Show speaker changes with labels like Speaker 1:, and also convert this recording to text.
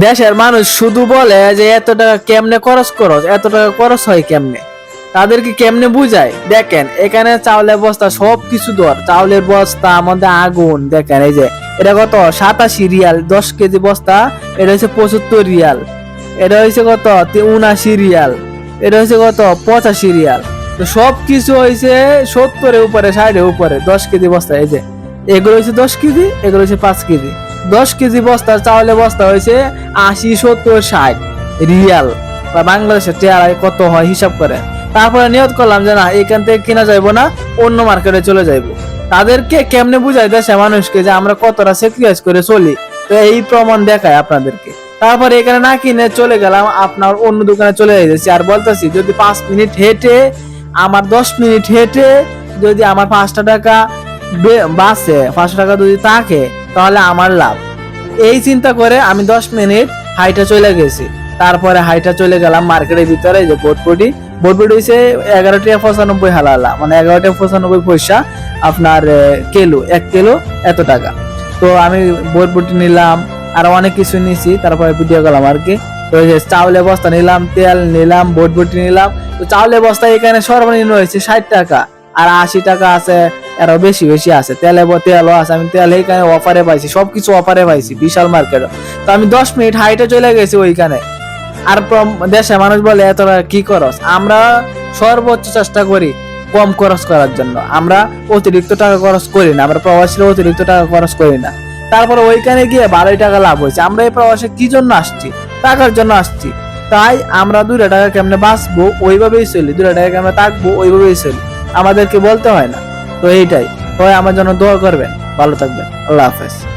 Speaker 1: দেশের মানুষ শুধু বলে যে এত টাকা কেমনে খরচ করস এত টাকা খরচ হয় কেমনে? তাদেরকে কেমনে বুঝায়? দেখেন, এখানে চাউলের বস্তা সব কিছু দর চাউলের বস্তা মধ্যে আগুন, দেখেন, এই যে, এটা কত? সাতাশি রিয়াল, দশ কেজি বস্তা, এটা হচ্ছে পঁচাত্তর রিয়াল। এটা হচ্ছে কত? উনাশি রিয়াল। এটা হচ্ছে কত? পঁচাশি রিয়াল। তো সব কিছু হয়েছে সত্তরের উপরে, ষাটের উপরে, দশ কেজি বস্তা, এই যে। এগুলো হচ্ছে দশ কেজি, এগুলো হচ্ছে পাঁচ কেজি। দশ কেজি বস্তা চাউলের বস্তা হয়েছে আশি, সত্তর, ষাট রিয়াল। বাংলাদেশের টেয়ারায় কত হয় হিসাব করে। তারপরে নিয়ত করলাম যে না, এখান থেকে কিনা যাইবো না, অন্য মার্কেটে চলে যাইবো। তাদেরকে কেমনে বুঝাই দেশে মানুষকে যে আমরা কতটা স্যাক্রিফাইস করে চলি? তো এই প্রমাণ দেখায় আপনাদেরকে। তারপরে এখানে না কিনে চলে গেলাম, আপনার অন্য দোকানে চলে যাইতেছি। আর বলতেছি, যদি পাঁচ মিনিট হেঁটে, আমার দশ মিনিট হেঁটে যদি আমার পাঁচটা টাকা বে- বাঁচে পাঁচশো টাকা যদি থাকে তাহলে আমার লাভ। এই চিন্তা করে আমি দশ মিনিট হাইটা চলে গেছি। তারপরে হাইটা চলে গেলাম মার্কেটের ভিতরে যে বোটপুটি বোটপুটি হচ্ছে এগারোটি পঁচানব্বই হালালা মানে এগারোটি পঁচানব্বই পয়সা আপনার কিলো, এক কিলো এত টাকা। তো আমি বোটপুটি নিলাম, আর অনেক কিছু নিছি, তারপরে ভিডিও গেলাম আর কি। তো চাউলের বস্তা নিলাম, তেল নিলাম বোটবুটি নিলাম। তো চাউলের বস্তা এখানে সর্বনিম্ন হয়েছে ষাট টাকা, আর আশি টাকা আছে আরও বেশি বেশি আছে। তেলে তেলও আছে, আমি তেল এইখানে অফারে পাইছি, সবকিছু অফারে পাইছি, বিশাল মার্কেট তো আমি দশ মিনিট হাইটে চলে গেছি ওইখানে। আর দেশে মানুষ বলে, এত কি করস আমরা সর্বোচ্চ চেষ্টা করি কম খরচ করার জন্য। আমরা অতিরিক্ত টাকা খরচ করি না, আমরা প্রবাসীরা অতিরিক্ত টাকা খরচ করি না। তারপরে ওইখানে গিয়ে বারোই টাকা লাভ হয়েছে। আমরা এই প্রবাসে কি জন্য আসছি? টাকার জন্য আসছি। তাই আমরা দুটা টাকা কেমনে বাঁচবো? ওইভাবেই চলি। দুটা টাকা কেমনে থাকব? ওইভাবেই চলি। আমাদেরকে বলতে হয় না। তো এইটাই। সবাই আমার জন্য দোয়া করবেন। ভালো থাকবেন। আল্লাহ হাফেজ।